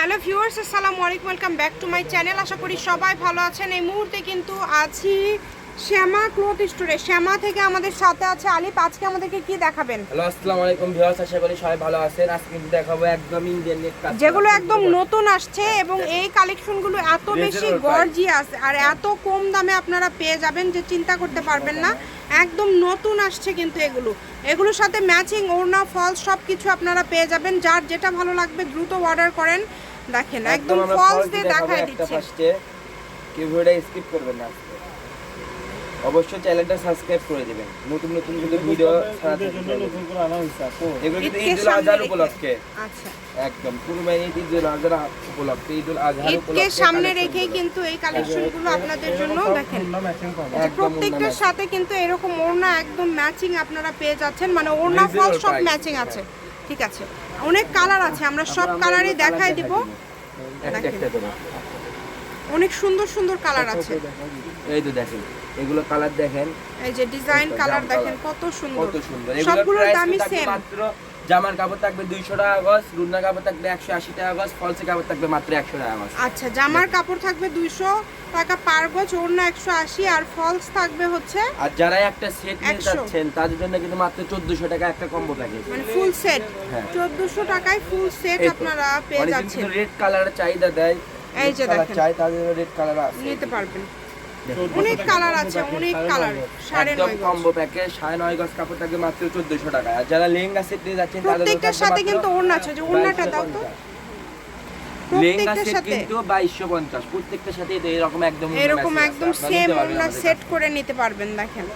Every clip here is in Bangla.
হ্যালো ভিউয়ার্স আসসালামু আলাইকুম welcome back to my channel. আশা করি সবাই ভালো আছেন। এই মুহূর্তে কিন্তু আছি শ্যামা ক্লথ স্টোরে। শ্যামা থেকে আমাদের সাথে আছে আলিপ আজকে আমাদেরকে কি দেখাবেন? হ্যালো আসসালামু আলাইকুম ভিউয়ার্স আশা করি সবাই ভালো আছেন। আজকে কিন্তু দেখাবো একদম ইন্ডিয়ান নেট কাজ যেগুলো একদম নতুন আসছে এবং এই কালেকশনগুলো এত বেশি. গর্জিয়াস আর এত কম দামে আপনারা পেয়ে যাবেন যে চিন্তা করতে পারবেন না। একদম নতুন আসছে কিন্তু এগুলো। এগুলোর সাথে ম্যাচিং ওড়না ফলস সব কিছু আপনারা পেয়ে যাবেন। যার যেটা ভালো লাগবে দ্রুত অর্ডার করেন। দেখেন একদম ফলস দিয়ে দেখায় দিচ্ছে ফার্স্টে কেউ ভিডিওটা স্কিপ করবেন না অবশ্যই চ্যানেলটা সাবস্ক্রাইব করে দিবেন। নতুন নতুন কিন্তু ভিডিও ছাড়াতে এগুলো কিন্তু ঈদুল সামনে আজহার উপলক্ষে। আচ্ছা। একদম কুরবানি ঈদ ঈদুল আজহার উপলক্ষে ঈদুল আজহার ঈদকে উপলক্ষে সামনে রেখেই কিন্তু এই কালেকশনগুলো আপনাদের জন্য দেখেন প্রত্যেকটার সাথে কিন্তু এরকম ওড়না একদম ম্যাচিং আপনারা পেয়ে যাচ্ছেন। মানে ওড়না ফল সব ম্যাচিং আছে। ঠিক আছে। অনেক কালার আছে আমরা সব কালারই দেখাই দিব। অনেক সুন্দর সুন্দর কালার আছে। এই তো দেখেন এগুলো কালার দেখেন। এই যে ডিজাইন কালার দেখেন কত সুন্দর। কত সুন্দর। এগুলোর সবগুলোর দামই সেম মাত্র জামার কাপড় থাকবে দুইশো টাকা গজ রুন্না কাপড় থাকবে একশো আশি টাকা গজ ফলসে কাপড় থাকবে মাত্র একশো টাকা গজ। আচ্ছা জামার কাপড় থাকবে দুইশো টাকা পার গজ ওড়না একশো আশি আর ফলস থাকবে হচ্ছে আর যারা একটা সেট নিতে 100 চাচ্ছেন তাদের জন্য কিন্তু মাত্র চোদ্দশো টাকা একটা কম্বো প্যাকেজ মানে ফুল সেট। চোদ্দশো টাকায় ফুল সেট আপনারা পেয়ে যাচ্ছেন। রেড কালারের চাহিদা দেয় এই যে দেখেন। চাই তাদের রেড কালার আছে। নিতে পারবেন। অনেক কালার আছে অনেক কালার সাড়ে নয় কম্বো প্যাকেজ সাড়ে নয় গজ কাপড় থাকবে মাত্র চোদ্দশো টাকা। আর যারা লেহেঙ্গা সেট নিতে যাচ্ছেন প্রত্যেকটার সাথে কিন্তু ওড়না আছে যে ওড়নাটা দাও তো। লেহেঙ্গা সেট কিন্তু বাইশশো পঞ্চাশ। প্রত্যেকটার সাথে এরকম একদম এরকম একদম আপনারা সেম ওড়না সেট করে নিতে পারবেন দেখেন।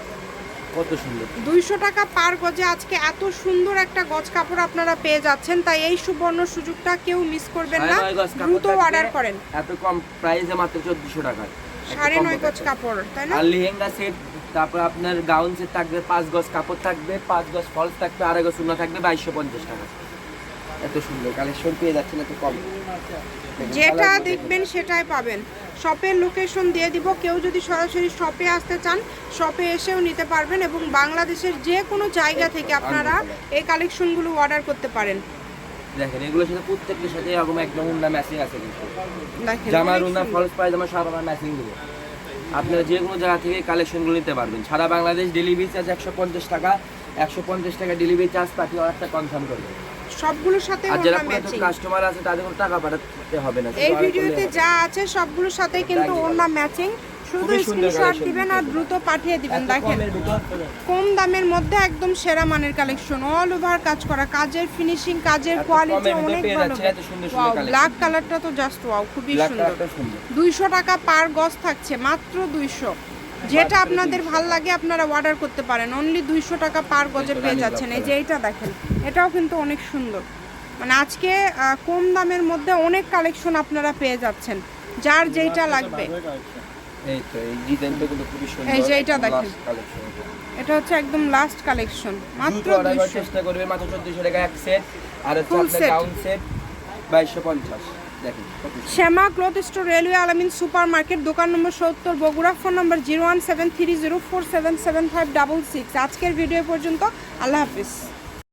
কত সুন্দর। দুইশো টাকা পার গজে আজকে এত সুন্দর একটা গজ কাপড় আপনারা পেয়ে যাচ্ছেন তাই এই সুবর্ণ সুযোগটা কেউ মিস করবেন না। নয় দ্রুত অর্ডার করেন। এত কম প্রাইসে মাত্র চোদ্দশো টাকা সাড়ে নয় গজ কাপড় তাই না? আর লেহেঙ্গা সেট তারপর আপনার গাউন সেট থাকবে পাঁচ গজ কাপড় থাকবে পাঁচ গজ ফলস থাকবে আড়াই গজ সুন্না থাকবে বাইশশো পঞ্চাশ টাকা। এত সুন্দর কালেকশন পেয়ে যাচ্ছেন এত কম। যেটা দেখবেন সেটাই পাবেন। শপের লোকেশন দিয়ে দিব কেউ যদি সরাসরি শপে আসতে চান শপে এসেও নিতে পারবেন এবং বাংলাদেশের যে কোনো জায়গা থেকে আপনারা এই কালেকশনগুলো অর্ডার করতে পারেন। দেখুন। এগুলোর সাথে প্রত্যেকটার সাথে এরকম একদম উন্না ম্যাচিং আছে কিন্তু। জামার উন্না ফলস পায়জামা সব আমরা ম্যাচিং দেবো। আপনারা যে কোনো জায়গা থেকে কালেকশনগুলো নিতে পারবেন। সারা বাংলাদেশ ডেলিভারি চার্জ একশো পঞ্চাশ টাকা একশো পঞ্চাশ টাকা ডেলিভারি চার্জ পাঠিয়ে অর্ডারটা কনফার্ম করবেন। সবগুলোর সাথে আর যারা পুরাতন কাস্টমার আছে তাদের কোনো টাকা পাঠাতে হবে না। এই ভিডিওতে যা আছে সবগুলোর সাথে কিন্তু। ওড়না ম্যাচিং শুধু স্ক্রিনশট দিবেন আর দ্রুত পাঠিয়ে দিবেন দেখেন। কম দামের মধ্যে একদম সেরা মানের কালেকশন অল ওভার কাজ করা কাজের ফিনিশিং কাজের কোয়ালিটি অনেক ভালো। collection। ব্ল্যাক কালারটা তো জাস্ট ওয়াও খুবই সুন্দর। দুইশো টাকা পার গজ থাকছে মাত্র দুইশো। যেটা আপনাদের ভালো লাগে আপনারা অর্ডার করতে পারেন। অনলি দুইশো টাকা পার গজে পেয়ে যাচ্ছেন। এই যে এইটা দেখেন এটাও কিন্তু অনেক সুন্দর। মানে আজকে কম দামের মধ্যে অনেক কালেকশন আপনারা পেয়ে যাচ্ছেন যার যেইটা লাগবে। এই তো এই ডিজাইনটা কিন্তু খুবই সুন্দর। এই যে এইটা দেখেন। এটা হচ্ছে একদম লাস্ট কালেকশন মাত্র দ্রুত order করার দুইশো। চেষ্টা করবে মাত্র চোদ্দশো টাকা এক সেট আর হচ্ছে আপনার গাউন সেট বাইশশো পঞ্চাশ। দেখেন কত সুন্দর। Shyama cloth store railway Alamin super market দোকান নম্বর সত্তর Bogura phone number zero one seven three zero four seven seven five double six. আজকের ভিডিও পর্যন্ত আল্লাহ হাফিজ।